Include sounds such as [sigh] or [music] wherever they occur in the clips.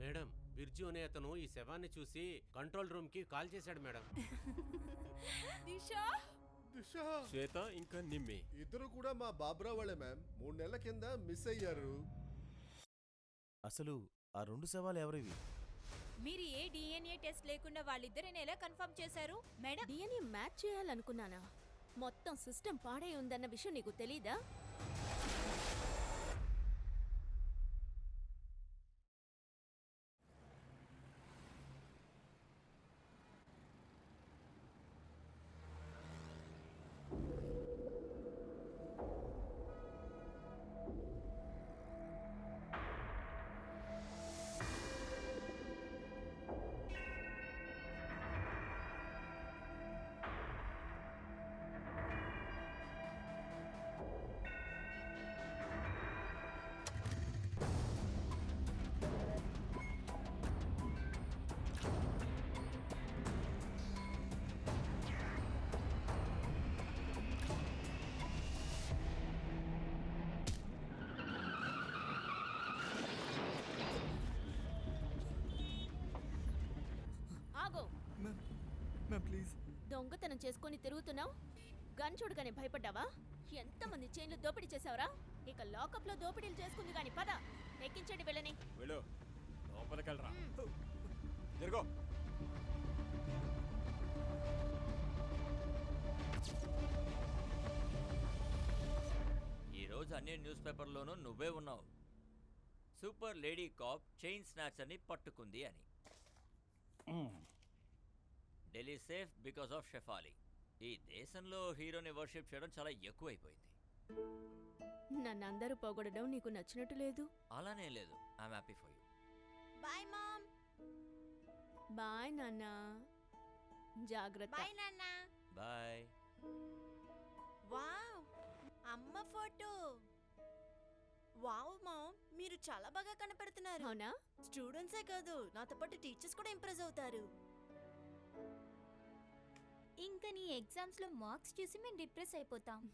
Madam Birju అనే అతను ఈ శవాన్ని చూసి కంట్రోల్ రూమ్కి కాల్ చేశాడు మేడం. [laughs] దిశా? దిశ? శ్వేత ఇంకా నిమ్మి. ఇద్దరు కూడా మా బాబ్రా వాళ్ళే మ్యామ్. మూడు నెలల కింద మిస్ అయ్యారు. అసలు ఆ రెండు శవాలు ఎవరివి? మీరు ఏ డిఎన్ఏ టెస్ట్ లేకుండా వాళ్ళిద్దరిని ఎలా కన్ఫర్మ్ చేశారు? మేడం? డిఎన్ఏ మ్యాచ్ చేయాలనుకున్నానా? మొత్తం సిస్టమ్ పాడై ఉందన్న విషయం నీకు తెలీదా? Ma'am please. దొంగతనం చేసుకొని తిరుగుతున్నావు? గన్ చూడగానే భయపడ్డావా? ఎంతమంది చైన్లు దోపిడీ చేసావురా ఇక లాకప్లో దోపిడీలు చేసుకుంది గాని పద ఎక్కించండి వెళ్ళని. వెళ్ళు. లోపలికెళ్ళరా. జరుగో ఈరోజు అన్ని న్యూస్ పేపర్లోనూ నువ్వే ఉన్నావు. సూపర్ లేడీ కాప్ చైన్ స్నాచర్ని పట్టుకుంది అని. Delhi safe because of Shefali ఈ దేశంలో హీరోని వర్షిప్ చేయడం చాలా ఎక్కువైపోయింది. నన్ను అందరూ పొగడడం నీకు నచ్చినట్టు లేదు? అలానే లేదు. I'm happy for you bye mom bye నాన్న జాగ్రత్త. బాయ్ నాన్న బాయ్ వావ్ అమ్మ ఫోటో. వావ్ మామ్ మీరు చాలా బాగా కనపడుతున్నారు. అవునా? స్టూడెంట్సే కాదు. నాతో పాటు టీచర్స్ కూడా ఇంప్రెస్ అవుతారు. ఇంకా నీ ఎగ్జామ్స్లో మార్క్స్ చూసి మేము డిప్రెస్ అయిపోతాం.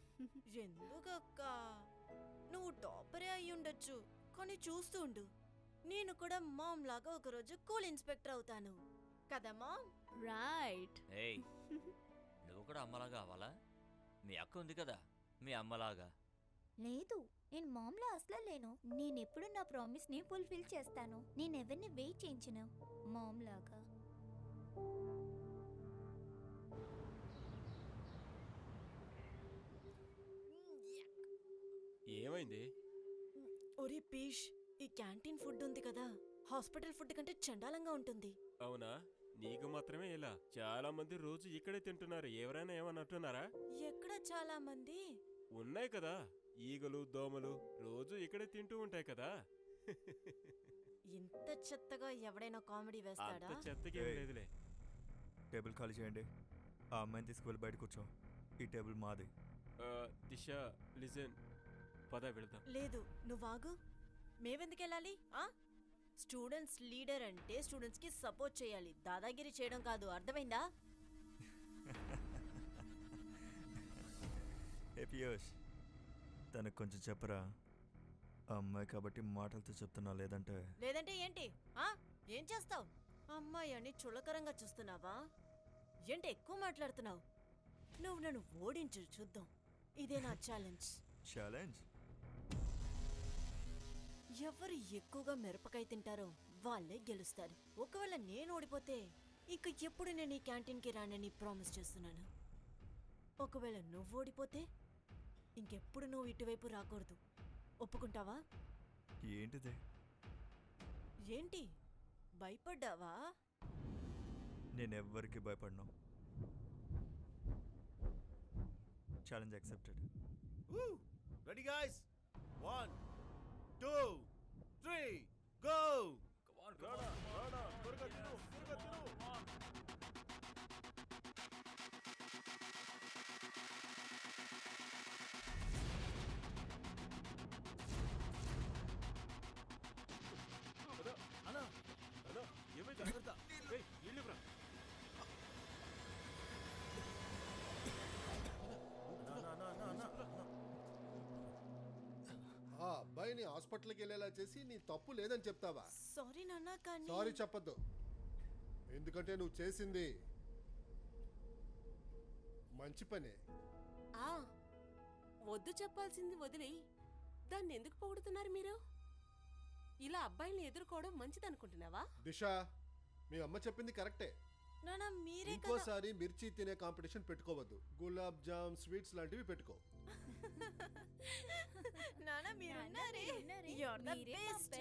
ఎందుకక్క? నువ్వు టాపరే అయి ఉండొచ్చు కానీ చూస్తూ ఉండు. నేను కూడా మామ్ లాగా ఒకరోజు కూల్ ఇన్స్పెక్టర్ అవుతాను. కదా మామ్? రైట్. ఏయ్ నువ్వు కూడా అమ్మలాగా అవ్వాలా? మీ అక్క ఉంది కదా మీ అమ్మలాగా. లేదు నేను మామ్లా అసలు లేను. నేను ఎప్పుడు నా ప్రామిస్ని ఫుల్ఫిల్ చేస్తాను. నేను ఎవరిని వెయిట్ చేయించను. మామ్ ఏమైంది? ఒరే పీష్ ఈ క్యాంటీన్ ఫుడ్ ఉంది కదా హాస్పిటల్ ఫుడ్ కంటే చండాలంగా ఉంటుంది. అవునా? నీకు మాత్రమే ఇలా? చాలా మంది రోజు ఇక్కడే తింటున్నారు ఎవరైనా ఏమన్నట్టున్నారా ఎక్కడ చాలా మంది ఉన్నాయి కదా ఈగలు దోమలు రోజు ఇక్కడే తింటూ ఉంటాయి కదా. ఇంత చెత్తగా ఎవడైనా కామెడీ అంత వేస్తాడా చెత్తకి ఏయ్. లేదులే. టేబుల్ ఖాళీ చేయండి. ఆ అమ్మాయిని తీసుకువెళ్ళి బయట కూర్చో ఈ టేబుల్ మాది. ఆ, దిశ లిజన్. పద వెళదాం. లేదు నువ్వాగు మేవెందుకెళ్ళాలి ఆ? స్టూడెంట్స్ లీడర్ అంటే స్టూడెంట్స్కి సపోర్ట్ చేయాలి. దాదాగిరి చేయడం కాదు అర్థమైందా? [laughs] ఏ పియోష్ తనకు కొంచెం చెప్పరా? ఆ అమ్మాయి కాబట్టి మాటలతో చెప్తున్నా లేదంటే లేదంటే ఏంటి? ఆ? ఏం చేస్తావు? అమ్మాయి అని చులకరంగా చూస్తున్నావా? ఏంటి ఎక్కువ మాట్లాడుతున్నావు? నువ్వు నన్ను ఓడించు చూద్దాం. ఇదే నా ఛాలెంజ్ ఛాలెంజ్ ఎవరు ఎక్కువగా మిరపకాయ తింటారో వాళ్ళే గెలుస్తారు. ఒకవేళ నేను ఓడిపోతే ఇక ఎప్పుడు నేను ఈ క్యాంటీన్కి రానని ప్రామిస్ చేస్తున్నాను. ఒకవేళ నువ్వు ఓడిపోతే ఇంకెప్పుడు నువ్వు ఇటువైపు రాకూడదు. ఒప్పుకుంటావా? ఏంటిది? ఏంటి? భయపడ్డావా? నేనెవ్వరికి భయపడను. Challenge accepted ready guys one two three go! అన్నా ఏమైంది? ఏయ్, చెల్లెని హాస్పిటల్కి వెళ్ళేలా చేసి నీ తప్పు లేదని చెప్తావా? సారీ నాన్న కానీ సారీ చెప్పొద్దు. ఎందుకంటే నువ్వు చేసింది మంచి పనే. ఆ వద్దు చెప్పాల్సింది వదిలి దాన్ని ఎందుకు పొగుడుతున్నారు మీరు? ఇలా అబ్బాయిల్ని ఎదుర్కోవడం మంచిదనుకుంటున్నావా? దిశ మీ అమ్మ చెప్పింది కరెక్టే. నాన్న మీరే కదా ఇంకోసారి మిర్చి తినే కాంపిటీషన్ పెట్టుకోవద్దు. గులాబ్ జామ్ స్వీట్స్ లాంటివి పెట్టుకో. మీరున్నారే.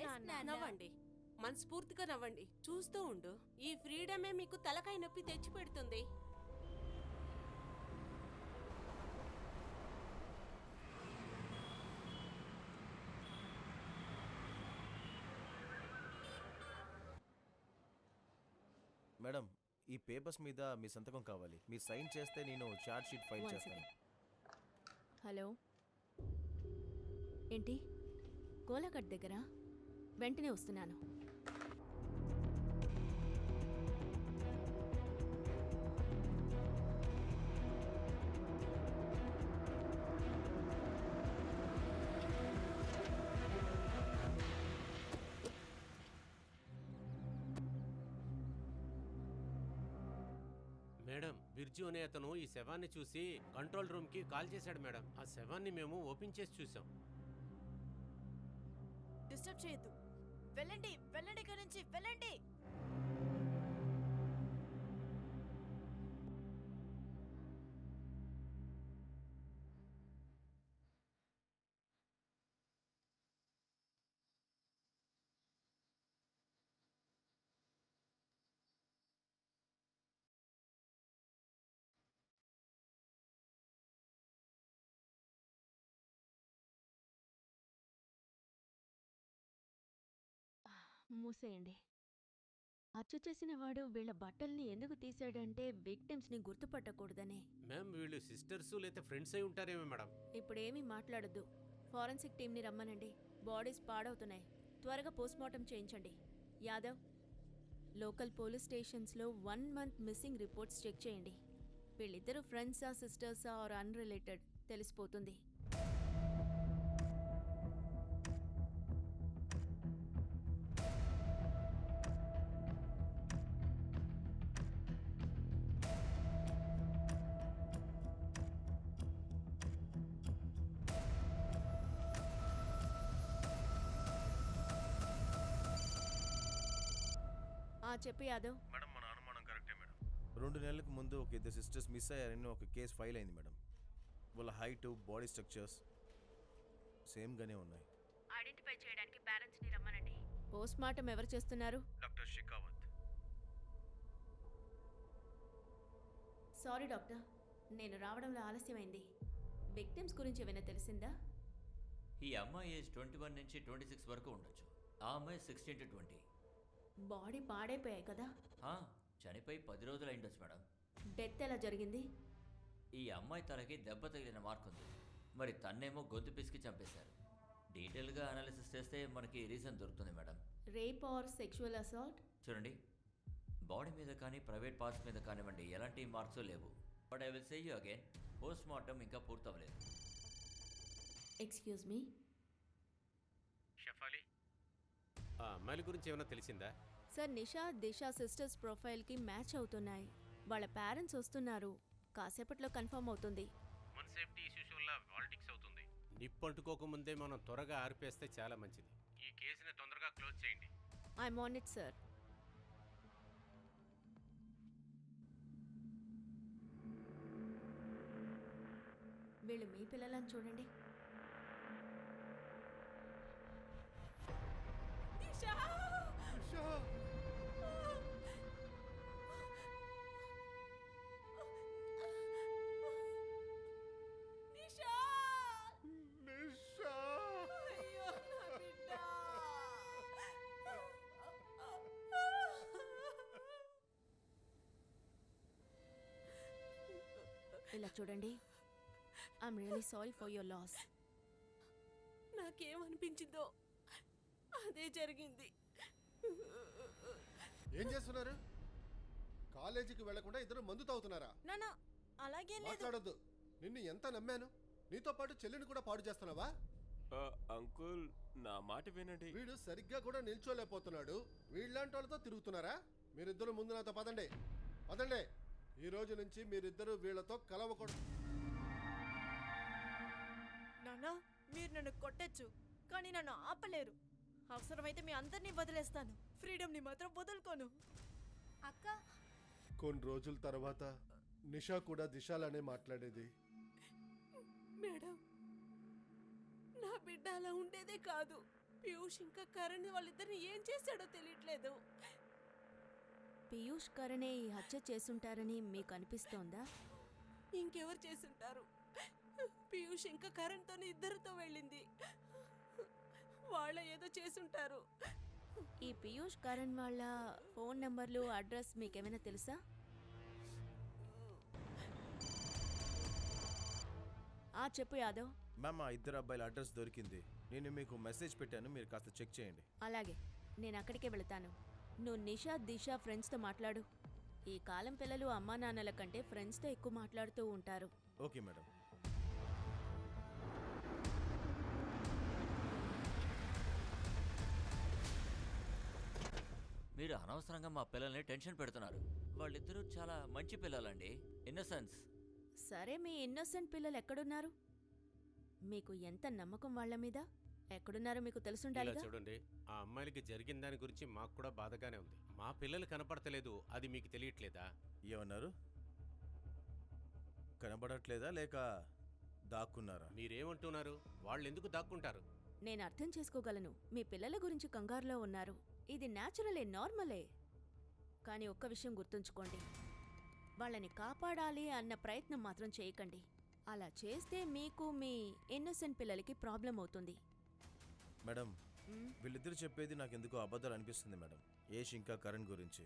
నాన్న. నవ్వండి. మనస్ఫూర్తిగా నవ్వండి. చూస్తూ ఉండు. ఈ ఫ్రీడమే మీకు తలకాయ నొప్పి తెచ్చి పెడుతుంది. మేడం ఈ పేపర్స్ మీద మీ సంతకం కావాలి. మీరు సైన్ చేస్తే నేను చార్జ్ షీట్ ఫైల్ చేస్తాను. హలో. ఏంటి? కోలాఘట్ దగ్గర వెంటనే వస్తున్నాను. మేడం బిర్జు అనే అతను ఈ శవాన్ని చూసి కంట్రోల్ రూమ్కి కాల్ చేశాడు మేడం. ఆ శవాన్ని మేము ఓపెన్ చేసి చూసాం డిస్టర్బ్ చేయొద్దు. వెళ్ళండి వెళ్ళండి ఇక్కడి నుంచి వెళ్ళండి! మూసేయండి. హత్య చేసిన వాడు వీళ్ళ బట్టల్ని ఎందుకు తీసాడంటే విక్టిమ్స్ని గుర్తుపట్టకూడదని. మ్యామ్ వీళ్ళు సిస్టర్స్ లేదా ఫ్రెండ్స్ అయి ఉంటారేమో మేడం. ఇప్పుడేమీ మాట్లాడొద్దు. ఫారెన్సిక్ టీంని రమ్మనండి. బాడీస్ పాడవుతున్నాయి. త్వరగా పోస్ట్మార్టం చేయించండి. Yadav local police స్టేషన్స్లో one month missing reports check చేయండి. వీళ్ళిద్దరూ ఫ్రెండ్సా సిస్టర్సా ఆర్ అన్రిలేటెడ్? తెలిసిపోతుంది. చెప్పు యాదవ్. మేడం మన అనుమానం కరెక్టే మేడం. రెండు నెలలకు ముందు ఒక ఇద్దరు సిస్టర్స్ మిస్ అయ్యారని ఒక కేసు ఫైల్ అయింది మేడం. వాళ్ళ హైట్ బాడీ స్ట్రక్చర్స్ సేమ్గానే ఉన్నాయి. ఐడెంటిఫై చేయడానికి పేరెంట్స్ని రమ్మనండి. పోస్ట్మార్టం ఎవరు చేస్తున్నారు? డాక్టర్ షికావత్. సారీ డాక్టర్ నేను రావడంలో ఆలస్యమైంది. విక్టిమ్స్ గురించి ఏమైనా తెలిసిందా? ఈ అమ్మాయి ఏజ్ ట్వంటీ వన్ నుంచి ట్వంటీ సిక్స్ వరకు ఉండొచ్చు. ఆ అమ్మాయి సిక్స్టీన్ టు ట్వంటీ. బాడీ పాడైపోయాయి కదా. చనిపోయి పది రోజులు అయిండొచ్చు మేడం. డెత్ ఎలా జరిగింది? ఈ అమ్మాయి తలకి దెబ్బ తగిలిన మార్క్ ఉంది. మరి తన్నేమో గొంతు పిసికి చంపేశారు. డీటెయిల్గా అనాలిసిస్ చేస్తే మనకి రీజన్ దొరుకుతుంది madam. Rape or sexual assault చూడండి. బాడీ మీద కానీ ప్రైవేట్ పార్ట్స్ మీద కానివ్వండి ఎలాంటి మార్క్స్ లేవు. But I will say you again post mortem ఇంకా పూర్తవలేదు ఎక్స్క్యూజ్ మీ షఫాలి ఆ అమ్మాయిల గురించి ఏమైనా తెలిసిందా? సార్ నిషా దిశ సిస్టర్స్ ప్రొఫైల్కి మ్యాచ్ అవుతున్నాయి. వాళ్ళ పేరెంట్స్ వస్తున్నారు. కాసేపట్లో కన్ఫర్మ్ అవుతుంది. మన సేఫ్టీ ఇష్యూస్ వల్ల పాలిటిక్స్ అవుతుంది. నిప్పు అంటుకోకముందే మనం త్వరగా ఆర్పేస్తే చాలా మంచిది. ఈ కేసుని తొందరగా క్లోజ్ చేయండి. I'm on it sir. వీళ్ళు మీ పిల్లలని చూడండి. ఇలా చూడండి. I'm really sorry for your loss నాకేమనిపించిందో? అదే జరిగింది. ఏం చేస్తున్నారు? కాలేజీకి వెళ్ళకుండా ఇద్దరు మందు తాగుతున్నారా? నాన్న అలాగేం లేదు. మాట్లాడొద్దు. నిన్ను ఎంత నమ్మాను? నీతో పాటు చెల్లిని కూడా పాడు చేస్తున్నావా? ఆ, అంకుల్ నా మాట వినండి. వీడు సరిగ్గా కూడా నిల్చోలేకపోతున్నాడు. వీళ్ళంటి వాళ్ళతో తిరుగుతున్నారా? మీరిద్దరు ముందు నాతో పదండి. పదండి. ఈ రోజు నుంచి మీరిద్దరు వీళ్ళతో కలవకూడదు. నాన్న మీరు నన్ను కొట్టచ్చు కానీ నన్ను ఆపలేరు. అవసరమైతే మీ అందరినీ వదిలేస్తాను. ఫ్రీడమ్ని మాత్రం వదులుకోను. అక్క. కొన్ని రోజుల తర్వాత నిషా కూడా దిశాలనే మాట్లాడేది. మేడం నా బిడ్డ అలా ఉండేదే కాదు. పీయూష్ ఇంకా కరణ్ వాళ్ళిద్దరిని ఏం చేశాడో తెలియట్లేదు. పీయూష్ కరణే ఈ హత్య చేసుంటారని మీకు అనిపిస్తోందా? ఇంకెవరు చేసుంటారు? పీయూష్ ఇంకా కరణ్తోనే ఇద్దరితో వెళ్ళింది. వాళ్ళ ఏదో చేసుంటారు. ఈ పీయూష్ కరణ్ వాళ్ళ ఫోన్ నంబర్లు అడ్రస్ మీకేమైనా తెలుసా? ఆ చెప్పు యాదవ్. మ్యామ్ ఆ ఇద్దరు అబ్బాయిల అడ్రస్ దొరికింది. నేను మీకు మెసేజ్ పెట్టాను మీరు కాస్త చెక్ చేయండి. అలాగే నేను అక్కడికే వెళతాను. నువ్వు నిషా దిశ ఫ్రెండ్స్తో మాట్లాడు. ఈ కాలం పిల్లలు అమ్మా నాన్నల కంటే ఫ్రెండ్స్తో ఎక్కువ మాట్లాడుతూ ఉంటారు. Okay madam. మీరు అనవసరంగా మా పిల్లల్ని టెన్షన్ పెడుతున్నారు. వాళ్ళిద్దరూ చాలా మంచి పిల్లలండి. ఇన్నసెన్స్ సరే మీ ఇన్నోసెంట్ పిల్లలు ఎక్కడున్నారు? మీకు ఎంత నమ్మకం వాళ్ళ మీద? ఎక్కడున్నారో మీకు ఇలా తెలుసుండాలిగా చూడండి ఆ అమ్మాయిలకి జరిగిన దాని గురించి మాకు కూడా బాధగానే ఉంది. మా పిల్లలు కనపడతలేదు అది మీకు తెలియట్లేదా? ఏమన్నారు? కనబడట్లేదా లేక దాక్కున్నారా? మీరేమంటున్నారు? వాళ్ళు ఎందుకు దాక్కుంటారు? నేను అర్థం చేసుకోగలను. మీ పిల్లల గురించి కంగారులో ఉన్నారు. ఇది న్యాచురలే నార్మలే కానీ ఒక్క విషయం గుర్తుంచుకోండి. వాళ్ళని కాపాడాలి అన్న ప్రయత్నం మాత్రం చేయకండి. అలా చేస్తే మీకు మీ ఇన్నోసెంట్ పిల్లలకి ప్రాబ్లం అవుతుంది. మేడం వీళ్ళిద్దరు చెప్పేది నాకు ఎందుకో అబద్ధాలు అనిపిస్తుంది మేడం. ఏష్ ఇంకా కరణ్ గురించి.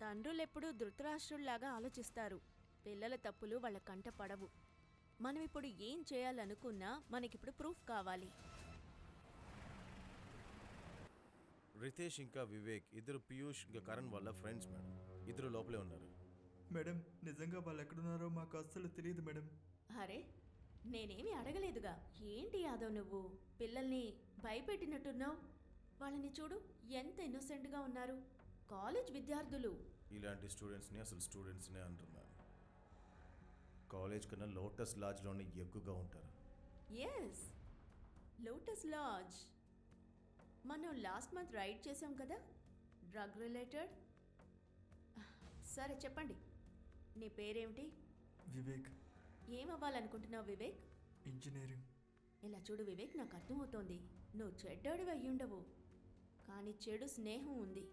తండ్రులెప్పుడూ ధృతరాష్ట్రుల్లాగా ఆలోచిస్తారు. పిల్లల తప్పులు వాళ్ళ కంట పడవు. మనం ఇప్పుడు ఏం చేయాలనుకున్నా మనకిప్పుడు ప్రూఫ్ కావాలి. రితేష్ ఇంకా వివేక్ ఇద్దరు పీయూష్ ఇంకా కరణ్ వాళ్ళ ఫ్రెండ్స్ మేడం. ఇద్దరు లోపలే ఉన్నారు. మేడం నిజంగా వాళ్ళు ఎక్కడున్నారో మాకు అస్సలు తెలియదు మేడం. అరే నేనేమి అడగలేదుగా. ఏంటి యాదవ్ నువ్వు? పిల్లల్ని భయపెట్టినట్టున్నావు? వాళ్ళని చూడు ఎంత ఇన్నోసెంట్గా ఉన్నారు. కాలేజ్ విద్యార్థులు. ఇలాంటి స్టూడెంట్స్ని అసలు స్టూడెంట్స్నే అంటారు మ్యామ్ కాలేజ్ కన్నా లోటస్ లాడ్జ్లోనే ఎక్కువగా ఉంటారు. ఎస్ లోటస్ లాడ్జ్ మనం లాస్ట్ మంత్ రైడ్ చేసాం కదా? Drug related? సరే చెప్పండి. నీ పేరేమిటి? వివేక్. ఏమవ్వాలనుకుంటున్నావు వివేక్? ఇంజనీరింగ్. ఇలా చూడు వివేక్ నాకు అర్థమవుతోంది. నువ్వు చెడ్డోడివి అయ్యుండవు కానీ చెడు స్నేహం ఉంది.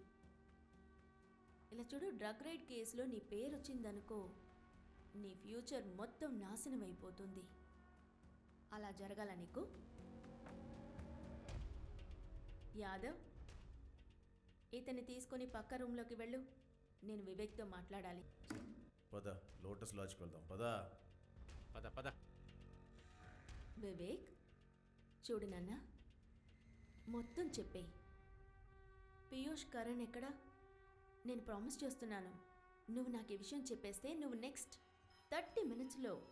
ఇలా చూడు డ్రగ్ రైడ్ కేసులో నీ పేరు వచ్చిందనుకో నీ ఫ్యూచర్ మొత్తం నాశనం అయిపోతుంది అలా జరగాల నీకు? యాదవ్ ఇతన్ని తీసుకొని పక్క రూమ్లోకి వెళ్ళు. నేను వివేక్తో మాట్లాడాలి. పద లోటస్ లాడ్జ్కి వెళ్దాం. పద. పద పద. వివేక్ చూడు నాన్న మొత్తం చెప్పే. పీయూష్ కరణ్ ఎక్కడా? నేను ప్రామిస్ చేస్తున్నాను. నువ్వు నాకు ఈ విషయం చెప్పేస్తే నువ్వు నెక్స్ట్ థర్టీ మినిట్స్లో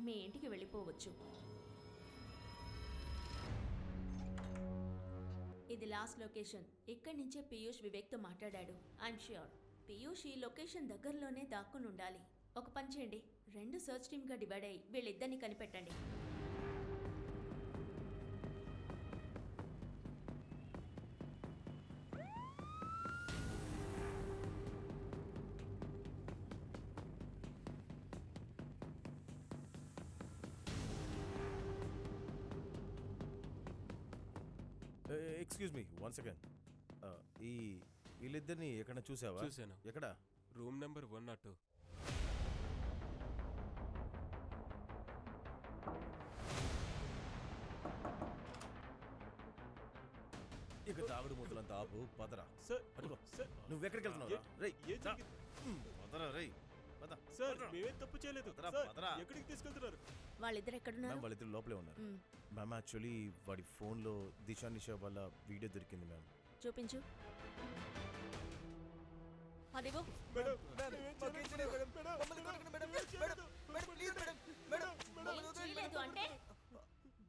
మీ ఇంటికి వెళ్ళిపోవచ్చు. ఇది లాస్ట్ లొకేషన్. ఇక్కడి నుంచే పీయూష్ వివేక్తో మాట్లాడాడు. ఐఎమ్ ష్యూర్ పీయూష్ ఈ లొకేషన్ దగ్గరలోనే దాక్కుని ఉండాలి ఒక పని చేయండి. రెండు సర్చ్ టీమ్గా డివైడ్ అయ్యి వీళ్ళిద్దరిని కనిపెట్టండి. ఎక్స్క్యూజ్ మీ వన్ సెకండ్ ఈ వీళ్ళిద్దరిని ఎక్కడ చూసావా? చూశాను. ఎక్కడ? Room number one not two. ఇక తాగుడు మూతలంతా ఆపు పదరా. సార్ పట్టుకో. సార్. నువ్వు ఎక్కడికి వెళ్తున్నావు రేయ్ పదరా రేయ్ పద సార్. మేమేం తప్పు చేయలేదు. ఎక్కడికి తీసుకెళ్తున్నారు? వాళ్ళిద్దరు ఎక్కడ ఉన్నారు వాళ్ళిద్దరు లోపలే ఉన్నారు. మ్యామ్ యాక్చువల్లీ వాడి ఫోన్లో దిశానిషా వాళ్ళ వీడియో దొరికింది మ్యామ్. చూపించు. అదిగో. మేడం అంటే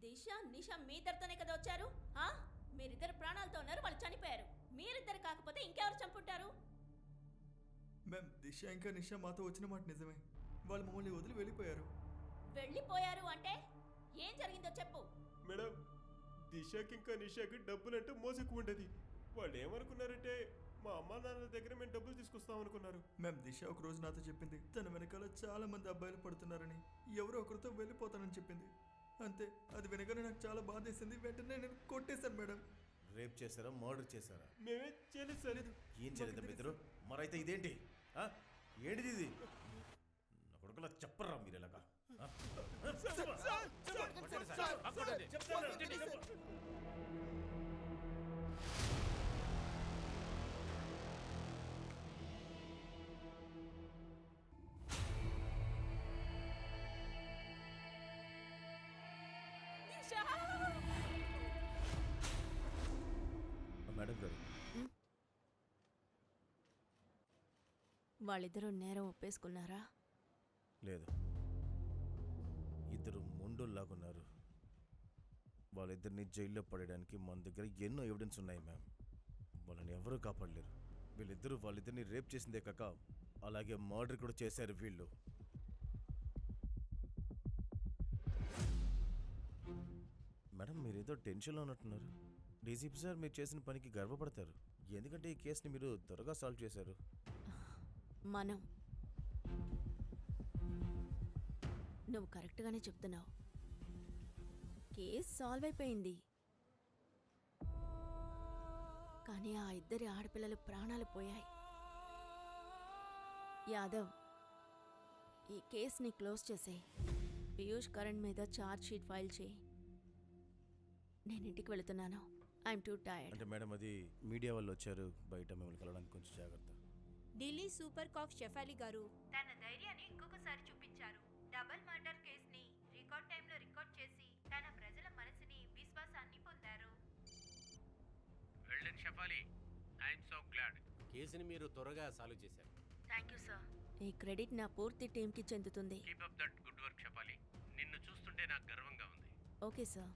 దిశ నిష మీ ఇద్దరితోనే కదా వచ్చారు? ఆ? మీరిద్దరు ప్రాణాలతో ఉన్నారు వాళ్ళు చనిపోయారు. మీరిద్దరు కాకపోతే ఇంకెవరు చంపుంటారు? మ్యామ్ దిశ ఇంకా నిషా మాతో వచ్చిన మాట నిజమే. వాళ్ళు మమ్మల్ని వదిలి వెళ్ళిపోయారు. వెళ్ళిపోయారు అంటే ఏం జరిగిందో చెప్పు. మేడం దిశకి ఇంకా నిషాకి డబ్బులంటే మోసకు ఉండేది వాళ్ళు ఏమనుకున్నారంటే మా అమ్మా నాన్నల దగ్గర మేము డబ్బులు తీసుకొస్తాం అనుకున్నారు మ్యామ్ దిశ ఒక రోజు నాతో చెప్పింది. తన వెనకాల చాలా మంది అబ్బాయిలు పడుతున్నారని ఎవరో ఒకరితో వెళ్ళిపోతానని చెప్పింది. అంతే అది వినగానే నాకు చాలా బాధేసింది. వెంటనే నేను కొట్టేశాను మేడం. రేప్ చేశారా మర్డర్ చేశారా? మేమే చేయలేదు. ఏం చేయలేదు ఇద్దరు మరైతే ఇదేంటి? ఆ? ఏంటిది ఇది? నా కొడుకులా చెప్పరా మీరు ఇలాగా. మేడం గారు. వాళ్ళిద్దరూ నేరం ఒప్పేసుకున్నారా? లేదు. ఇద్దరు వాళ్ళిద్దరిని జైల్లో పడడానికి మన దగ్గర ఎన్నో ఎవిడెన్స్ ఉన్నాయి మ్యామ్ వాళ్ళని ఎవరూ కాపాడలేరు. వీళ్ళిద్దరూ వాళ్ళిద్దరిని రేప్ చేసిందే కాక అలాగే మర్డర్ కూడా చేశారు వీళ్ళు. మేడం మీరేదో టెన్షన్లో ఉన్నట్టున్నారు. డీజీపీ సార్ మీరు చేసిన పనికి గర్వపడతారు. ఎందుకంటే ఈ కేసుని మీరు త్వరగా సాల్వ్ చేశారు. మనం. నువ్వు కరెక్ట్గానే చెప్తున్నావు. కేస్ సాల్వ్ అయిపోయింది. కానీ ఆ ఇద్దరి ఆడపిల్లల ప్రాణాలు పోయాయి. యాదవ్ ఈ కేస్ని క్లోజ్ చేసేయి. పీయూష్ కరణ్ మీద ఛార్జ్ షీట్ ఫైల్ చేయి. నేను ఇంటికి వెళుతున్నాను. I'm too tired. అంటే మేడం అది మీడియా వాళ్ళు వచ్చారు. బయట మిమ్మల్ని కలవడానికి కొంచెం జాగ్రత్త. ఢిల్లీ సూపర్ కాక్ షెఫాలి గారు తన ధైర్యాన్ని ఇంకొకసారి చూపించారు. డబుల్ మర్డర్ కేసుని రికార్డ్ టైంలో రికార్డ్ చేసి తన ప్రజల మనసుని విశ్వాసాన్ని పొందారు. Well done Shafali. I'm so glad కేసుని మీరు త్వరగా సాల్వ్ చేశారు. థ్యాంక్ యూ సార్ ఈ క్రెడిట్ నా పూర్తి టీంకి చెందుతుంది. Keep up that good work Shafali నిన్ను చూస్తుంటే నాకు గర్వంగా ఉంది. Okay sir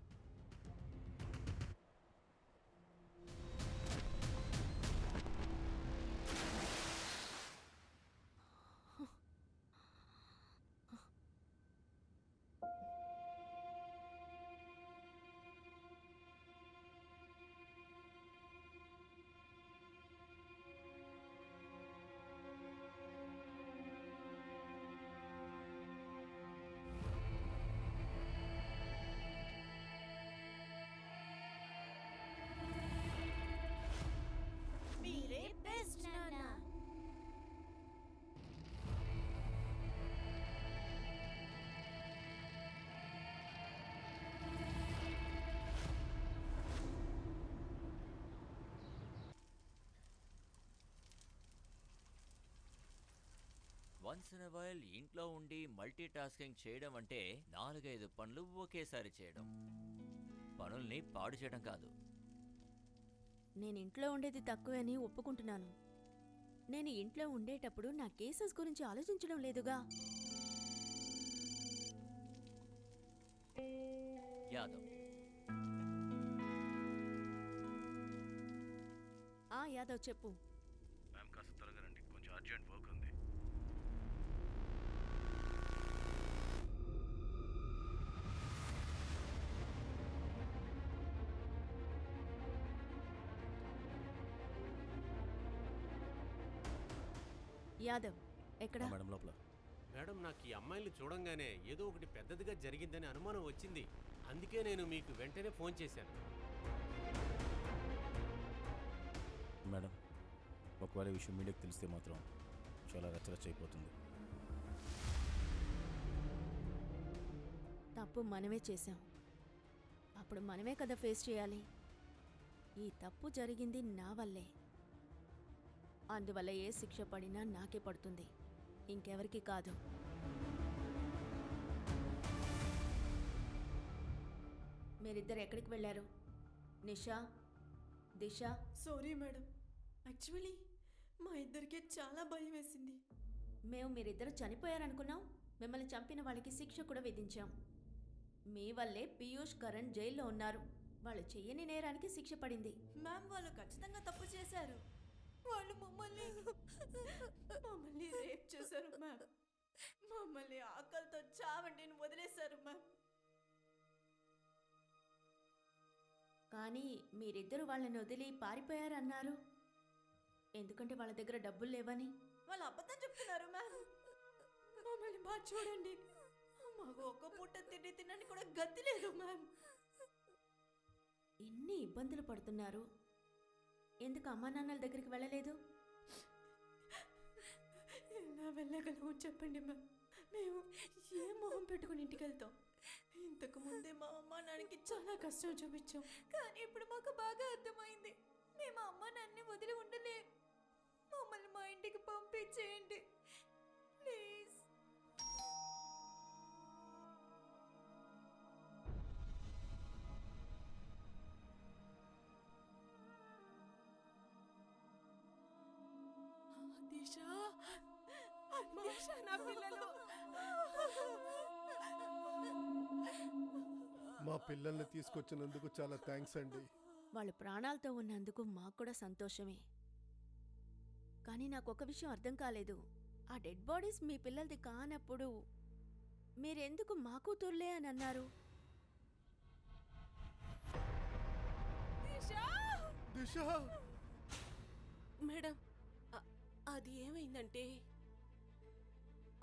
once in while ఇంట్లో ఉండి మల్టీ టాస్కింగ్ చేయడం అంటే నాలుగైదు పనులు ఒకేసారి చేయడం. పనుల్ని పాడు చేయడం కాదు. నేను ఇంట్లో ఉండేది తక్కువే అని ఒప్పుకుంటున్నాను. నేను ఇంట్లో ఉండేటప్పుడు నా కేసెస్ గురించి ఆలోచించడం లేదుగా? యాదవ్. ఆ యాదవ్ చెప్పు. మ్యామ్ కాస్త త్వరగా రండి. కొంచెం అర్జెంట్ వర్క్ యాదవ్ ఎక్కడ? మేడం లోపల. మేడం నాకు ఈ అమ్మాయిని చూడంగానే ఏదో ఒకటి పెద్దదిగా జరిగిందని అనుమానం వచ్చింది. అందుకే నేను మీకు వెంటనే ఫోన్ చేశాను. మేడం ఒకవేళ విషయం మీడియాకి తెలిస్తే మాత్రం చాలా రచ్చరచ్చ అయిపోతుంది తప్పు మనమే చేశాం. అప్పుడు మనమే కదా ఫేస్ చేయాలి. ఈ తప్పు జరిగింది నా వల్లే. అందువల్ల ఏ శిక్ష పడినా నాకే పడుతుంది. ఇంకెవరికి కాదు. మీరిద్దరు ఎక్కడికి వెళ్ళారు? Nisha? Disha? Sorry madam. Actually మా ఇద్దరికి చాలా భయం వేసింది. మేము మీరిద్దరు చనిపోయారనుకున్నాం. మిమ్మల్ని చంపిన వాళ్ళకి శిక్ష కూడా విధించాం. మీ వల్లే పీయూష్ కరణ్ జైల్లో ఉన్నారు. వాళ్ళు చెయ్యని నేరానికి శిక్ష పడింది. మ్యామ్ వాళ్ళు ఖచ్చితంగా తప్పు చేశారు. వాళ్ళు మమ్మల్ని మమ్మల్ని రేప్ చేశారు మ్యామ్ మమ్మల్ని ఆకలితో చావండిని వదిలేశారు మ్యామ్ కానీ మీరిద్దరు వాళ్ళని వదిలి పారిపోయారన్నారు. ఎందుకంటే వాళ్ళ దగ్గర డబ్బులు లేవని. వాళ్ళు అబద్ధం చెప్తున్నారు మ్యామ్ మమ్మల్ని బాగా చూడండి. మాకు ఒక్క పూట తిండి తినని కూడా గతి లేదు మ్యామ్ ఎన్ని ఇబ్బందులు పడుతున్నారు. ఎందుకు అమ్మా నాన్నల దగ్గరికి వెళ్ళలేదు? ఎలా వెళ్ళగలము చెప్పండి మ్యామ్ మేము ఏ మొహం పెట్టుకుని ఇంటికి వెళ్తాం? ఇంతకు ముందే మా అమ్మ నాన్నకి చాలా కష్టం చూపించాం. కానీ ఇప్పుడు మాకు బాగా అర్థమైంది. మేము అమ్మ నాన్నని వదిలి ఉండలేం. మమ్మల్ని మా ఇంటికి పంపించేయండి. ప్లీజ్. నా పిల్లలు. మా పిల్లల్ని తీసుకొచ్చినందుకు చాలా థ్యాంక్స్ అండి. వాళ్ళు ప్రాణాలతో ఉన్నందుకు మాకు కూడా సంతోషమే. కానీ నాకు ఒక విషయం అర్థం కాలేదు. ఆ డెడ్ బాడీస్ మీ పిల్లలది కానప్పుడు మీరెందుకు మా కూతుర్లే అని అన్నారు? దిశ! మేడం అది ఏమైందంటే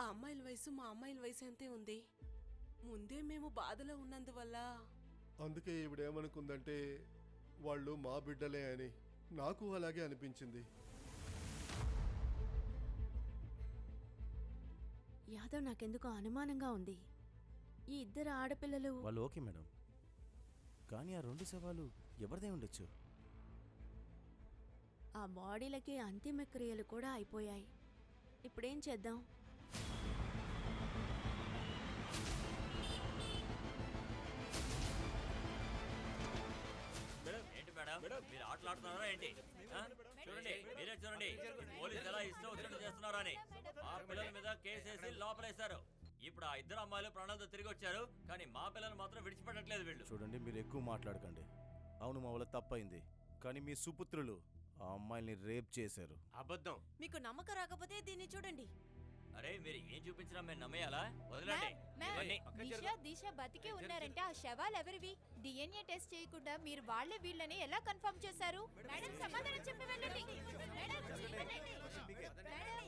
ఆ అమ్మాయిల వయసు మా అమ్మాయిల వయసు అంతే ఉంది. ముందే మేము బాధలో ఉన్నందువల్ల. అందుకే ఈవిడేమనుకుందంటే వాళ్ళు మా బిడ్డలే అని నాకు అలాగే అనిపించింది. యాదవ్ నాకెందుకో అనుమానంగా ఉంది. ఈ ఇద్దరు ఆడపిల్లలు వాళ్ళు ఓకే మేడం. కానీ ఆ రెండు శవాలు ఎవరిదై ఉండొచ్చు? ఆ బాడీలకి అంతిమ క్రియలు కూడా అయిపోయాయి. ఇప్పుడేం చేద్దాం? ఏంటి మేడం? మీరు ఆటలాడుతున్నారా ఏంటి? ఆ? చూడండి మీరే చూడండి. పోలీసు ఎలా ఇష్టం వచ్చినట్టు చేస్తున్నారా అని మా పిల్లల మీద కేసేసి లోపలేశారు. ఇప్పుడు ఆ ఇద్దరు అమ్మాయిలు ప్రాణాలతో తిరిగి వచ్చారు. కానీ మా పిల్లలు మాత్రం విడిచిపెట్టట్లేదు వీళ్ళు. చూడండి మీరు ఎక్కువ మాట్లాడకండి. అవును మా వల్ల తప్పైంది. కానీ మీ సుపుత్రులు ఆ అమ్మాయిల్ని రేప్ చేశారు. అబద్ధం. మీకు నమ్మకం రాకపోతే దీన్ని చూడండి. అరే మీరు ఏం చూపించినా మేము నమ్మేయాలా? వదలండి. ఇవన్నీ. దిశ దిశ బతికే ఉన్నారంటే ఆ శవాలు ఎవరివి? డిఎన్ఏ టెస్ట్ చేయకుండా మీరు వాళ్ళే వీళ్ళని ఎలా కన్ఫర్మ్ చేశారు? మేడం సమాధానం చెప్పి వెళ్ళండి. మేడం, వెళ్ళండి. మేడం